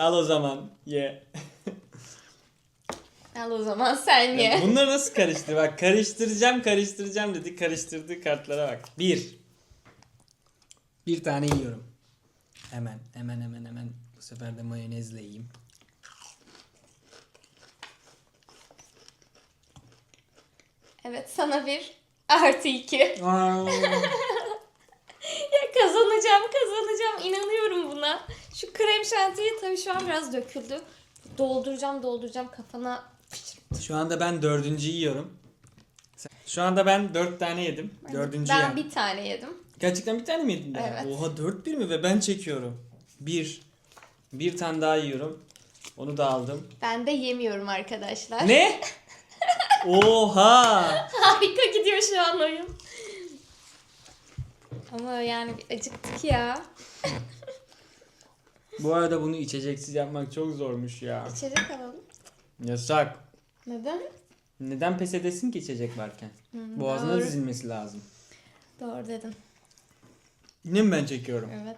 Al o zaman ye. Al o zaman sen ye. Ya Bunları nasıl karıştır? Bak karıştıracağım karıştıracağım dedi. Karıştırdığı kartlara bak. Bir. Bir tane yiyorum. Hemen hemen hemen hemen. Bu sefer de mayonezle yiyeyim. Evet sana bir artı iki. Şu krem şantiyi tabii şu an biraz döküldü. Dolduracağım dolduracağım kafana. Şu anda ben dördüncü yiyorum. Şu anda ben dört tane yedim. Dördüncü ben bir tane yedim. Gerçekten bir tane mi yedin daha? Evet. Oha dört bir mi ve ben çekiyorum. Bir. Bir tane daha yiyorum. Onu da aldım. Ben de yemiyorum arkadaşlar. Ne? Oha! Harika gidiyor şu an oyun. Ama yani bir acıktık ya. Bu arada bunu içeceksiz yapmak çok zormuş ya. İçecek alalım. Yasak. Neden? Neden pes edesin ki içecek varken? Boğazına doğru. dizilmesi lazım. Doğru dedin. Yine mi ben çekiyorum? Evet.